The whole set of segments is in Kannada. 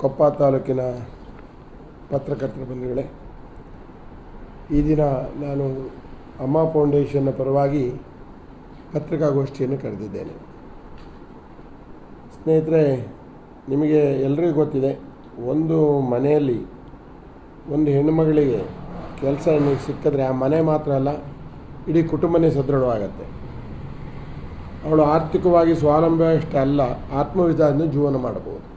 ಕೊಪ್ಪ ತಾಲೂಕಿನ ಪತ್ರಕರ್ತರ ಬಂಧುಗಳೇ, ಈ ದಿನ ನಾನು ಅಮ್ಮ ಫೌಂಡೇಶನ್ನ ಪರವಾಗಿ ಪತ್ರಿಕಾಗೋಷ್ಠಿಯನ್ನು ಕರೆದಿದ್ದೇನೆ. ಸ್ನೇಹಿತರೆ, ನಿಮಗೆ ಎಲ್ರಿಗೂ ಗೊತ್ತಿದೆ, ಒಂದು ಮನೆಯಲ್ಲಿ ಒಂದು ಹೆಣ್ಣುಮಗಳಿಗೆ ಕೆಲಸ ಸಿಕ್ಕಿದ್ರೆ ಆ ಮನೆ ಮಾತ್ರ ಅಲ್ಲ, ಇಡೀ ಕುಟುಂಬನೇ ಸದೃಢವಾಗತ್ತೆ. ಅವಳು ಆರ್ಥಿಕವಾಗಿ ಸ್ವಾವಲಂಬಿ ಅಷ್ಟೇ ಅಲ್ಲ ಆತ್ಮವಿಧಾನ ಜೀವನ ಮಾಡಬಹುದು.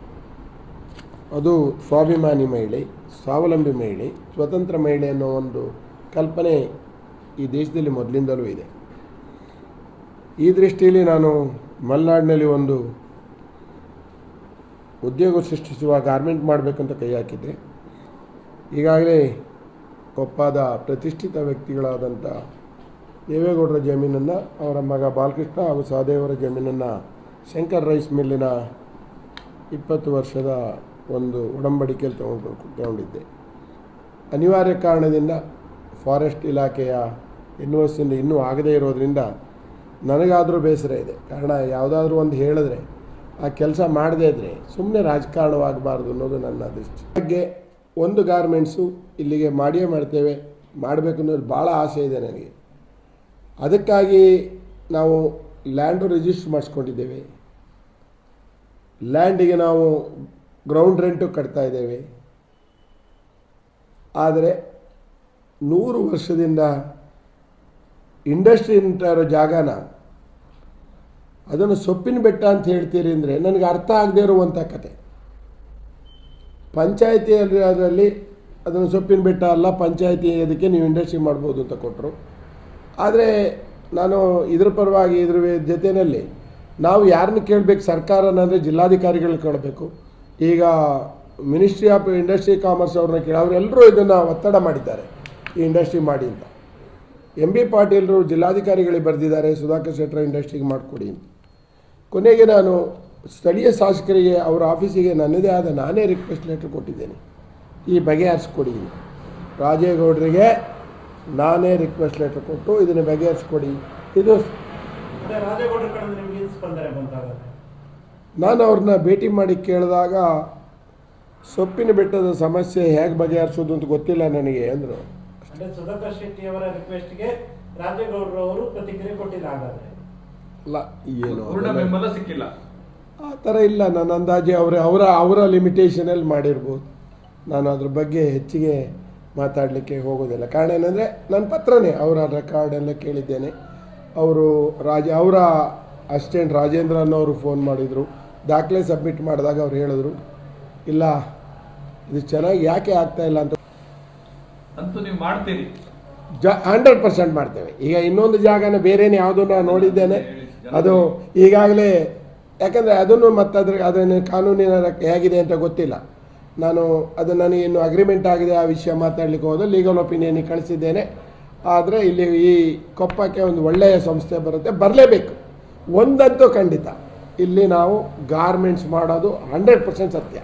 ಅದು ಸ್ವಾಭಿಮಾನಿ ಮಹಿಳೆ, ಸ್ವಾವಲಂಬಿ ಮಹಿಳೆ, ಸ್ವತಂತ್ರ ಮಹಿಳೆ ಅನ್ನೋ ಒಂದು ಕಲ್ಪನೆ ಈ ದೇಶದಲ್ಲಿ ಮೊದಲಿಂದಲೂ ಇದೆ. ಈ ದೃಷ್ಟಿಯಲ್ಲಿ ನಾನು ಮಲೆನಾಡಿನಲ್ಲಿ ಒಂದು ಉದ್ಯೋಗ ಸೃಷ್ಟಿಸುವ ಗಾರ್ಮೆಂಟ್ ಮಾಡಬೇಕಂತ ಕೈ ಹಾಕಿದ್ದೆ. ಈಗಾಗಲೇ ಕೊಪ್ಪದ ಪ್ರತಿಷ್ಠಿತ ವ್ಯಕ್ತಿಗಳಾದಂಥ ದೇವೇಗೌಡರ ಜಮೀನನ್ನು, ಅವರ ಮಗ ಬಾಲಕೃಷ್ಣ ಹಾಗೂ ಸಹದೇವರ ಜಮೀನನ್ನು ಶಂಕರ್ ರೈಸ್ ಮಿಲ್ಲಿನ ಇಪ್ಪತ್ತು ವರ್ಷದ ಒಂದು ಒಡಂಬಡಿಕೆಯಲ್ಲಿ ತಗೊಂಡು ತಗೊಂಡಿದ್ದೆ. ಅನಿವಾರ್ಯ ಕಾರಣದಿಂದ ಫಾರೆಸ್ಟ್ ಇಲಾಖೆಯ ಯೂನಿವರ್ಸಿಂದ ಇನ್ನೂ ಆಗದೇ ಇರೋದರಿಂದ ನನಗಾದರೂ ಬೇಸರ ಇದೆ. ಕಾರಣ ಯಾವುದಾದ್ರೂ ಒಂದು ಹೇಳಿದ್ರೆ, ಆ ಕೆಲಸ ಮಾಡದೇ ಇದ್ದರೆ ಸುಮ್ಮನೆ ರಾಜಕಾರಣವಾಗಬಾರ್ದು ಅನ್ನೋದು ನನ್ನ ದೃಷ್ಟಿ. ಬಗ್ಗೆ ಒಂದು ಗಾರ್ಮೆಂಟ್ಸು ಇಲ್ಲಿಗೆ ಮಾಡಿಯೇ ಮಾಡ್ತೇವೆ, ಮಾಡಬೇಕು ಅನ್ನೋದು ಭಾಳ ಆಸೆ ಇದೆ ನನಗೆ. ಅದಕ್ಕಾಗಿ ನಾವು ಲ್ಯಾಂಡು ರಿಜಿಸ್ಟ್ರ್ ಮಾಡಿಸ್ಕೊಂಡಿದ್ದೇವೆ. ಲ್ಯಾಂಡಿಗೆ ನಾವು ಗ್ರೌಂಡ್ ರೆಂಟು ಕಟ್ತಾ ಇದ್ದೇವೆ. ಆದರೆ ನೂರು ವರ್ಷದಿಂದ ಇಂಡಸ್ಟ್ರಿ ಅಂತ ಇರೋ ಜಾಗನ ಅದನ್ನು ಸೊಪ್ಪಿನ ಬೆಟ್ಟ ಅಂತ ಹೇಳ್ತೀರಿ ಅಂದರೆ ನನಗೆ ಅರ್ಥ ಆಗದೇ ಇರುವಂಥ ಕತೆ. ಪಂಚಾಯತಿ ಅದರಲ್ಲಿ ಅದನ್ನು ಸೊಪ್ಪಿನ ಬೆಟ್ಟ ಅಲ್ಲ, ಪಂಚಾಯತಿ ಅದಕ್ಕೆ ನೀವು ಇಂಡಸ್ಟ್ರಿ ಮಾಡ್ಬೋದು ಅಂತ ಕೊಟ್ಟರು ಆದರೆ ನಾನು ಇದ್ರ ಪರವಾಗಿ ಇದ್ರ ಜೊತೆಯಲ್ಲಿ ನಾವು ಯಾರನ್ನ ಕೇಳಬೇಕು, ಸರ್ಕಾರನ ಅಂದರೆ ಜಿಲ್ಲಾಧಿಕಾರಿಗಳನ್ನ ಕೇಳಬೇಕು. ಈಗ ಮಿನಿಸ್ಟ್ರಿ ಆಫ್ ಇಂಡಸ್ಟ್ರಿ ಕಾಮರ್ಸ್ ಅವ್ರನ್ನ ಕೇಳಿ ಅವರೆಲ್ಲರೂ ಇದನ್ನು ಒತ್ತಡ ಮಾಡಿದ್ದಾರೆ, ಈ ಇಂಡಸ್ಟ್ರಿ ಮಾಡಿ ಅಂತ. ಎಂ ಬಿ ಪಾಟೀಲರು ಜಿಲ್ಲಾಧಿಕಾರಿಗಳಿಗೆ ಬರೆದಿದ್ದಾರೆ, ಸುಧಾಕರ್ ಶೆಟ್ಟರ್ ಇಂಡಸ್ಟ್ರಿಗೆ ಮಾಡಿಕೊಡಿ ಅಂತ. ಕೊನೆಗೆ ನಾನು ಸ್ಥಳೀಯ ಶಾಸಕರಿಗೆ ಅವರ ಆಫೀಸಿಗೆ ನನ್ನದೇ ಆದ ನಾನೇ ರಿಕ್ವೆಸ್ಟ್ ಲೆಟರ್ ಕೊಟ್ಟಿದ್ದೇನೆ. ಈ ಬಗೆಹರಿಸ್ಕೊಡಿ. ರಾಜೇಗೌಡರಿಗೆ ನಾನೇ ರಿಕ್ವೆಸ್ಟ್ ಲೆಟರ್ ಕೊಟ್ಟು ಇದನ್ನು ಬಗೆಹರಿಸ್ಕೊಡಿ. ಇದು ನಾನು ಅವ್ರನ್ನ ಭೇಟಿ ಮಾಡಿ ಕೇಳಿದಾಗ ಸೊಪ್ಪಿನ ಬೆಟ್ಟದ ಸಮಸ್ಯೆ ಹೇಗೆ ಬಗೆಹರಿಸೋದು ಅಂತ ಗೊತ್ತಿಲ್ಲ ನನಗೆ ಅಂದರು. ಅಂದ್ರೆ ಸುಧಾಕರ್ ಶೆಟ್ಟಿ ಅವರ ರಿಕ್ವೆಸ್ಟ್ಗೆ ರಾಜೇಗೌಡರು ಅವರು ಪ್ರತಿಕ್ರಿಯೆ ಕೊಟ್ಟಿಲ್ಲ ಹಾಗಾದ್ರೆ. ಅಲ್ಲ ಏನು ಪೂರ್ಣ ಬೆಂಬಲ ಸಿಕ್ಕಿಲ್ಲ. ಆ ಥರ ಇಲ್ಲ ನನ್ನ ಅಂದಾಜೆ ಅವರ ಅವರ ಅವರ ಲಿಮಿಟೇಷನಲ್ಲಿ ಮಾಡಿರ್ಬೋದು. ನಾನು ಅದ್ರ ಬಗ್ಗೆ ಹೆಚ್ಚಿಗೆ ಮಾತಾಡಲಿಕ್ಕೆ ಹೋಗೋದಿಲ್ಲ. ಕಾರಣ ಏನಂದರೆ ನನ್ನ ಪತ್ರನೇ ಅವರ ರೆಕಾರ್ಡ್ ಎಲ್ಲ ಕೇಳಿದ್ದೇನೆ. ಅವರು ರಾಜ ಅವರ ಅಸಿಸ್ಟೆಂಟ್ ರಾಜೇಂದ್ರ ಅನ್ನೋರು ಫೋನ್ ಮಾಡಿದರು. ದಾಖಲೆ ಸಬ್ಮಿಟ್ ಮಾಡಿದಾಗ ಅವ್ರು ಹೇಳಿದ್ರು ಇಲ್ಲ ಇದು ಚೆನ್ನಾಗಿ ಯಾಕೆ ಆಗ್ತಾ ಇಲ್ಲ ಅಂತ ಅಂತೂ ನೀವು ಮಾಡ್ತೀರಿ. ಜ ಹಂಡ್ರೆಡ್ ಪರ್ಸೆಂಟ್ ಮಾಡ್ತೇವೆ. ಈಗ ಇನ್ನೊಂದು ಜಾಗನ ಬೇರೆನೇ ಯಾವುದು ನಾನು ನೋಡಿದ್ದೇನೆ. ಅದು ಈಗಾಗಲೇ ಯಾಕಂದರೆ ಅದನ್ನು ಮತ್ತು ಅದ್ರ ಅದನ್ನು ಕಾನೂನಿನ ಹೇಗಿದೆ ಅಂತ ಗೊತ್ತಿಲ್ಲ. ನಾನು ಅದು ನನಗೆ ಇನ್ನು ಅಗ್ರಿಮೆಂಟ್ ಆಗಿದೆ ಆ ವಿಷಯ ಮಾತಾಡಲಿಕ್ಕೆ ಹೋದ ಲೀಗಲ್ ಒಪಿನಿಯನ್ ಕಳಿಸಿದ್ದೇನೆ. ಆದರೆ ಇಲ್ಲಿ ಈ ಕೊಪ್ಪಕ್ಕೆ ಒಂದು ಒಳ್ಳೆಯ ಸಂಸ್ಥೆ ಬರುತ್ತೆ. ಬರಲೇಬೇಕು. ಒಂದಂತೂ ಖಂಡಿತ. ಇಲ್ಲಿ ನಾವು ಗಾರ್ಮೆಂಟ್ಸ್ ಮಾಡೋದು ಹಂಡ್ರೆಡ್ ಪರ್ಸೆಂಟ್ ಸತ್ಯ.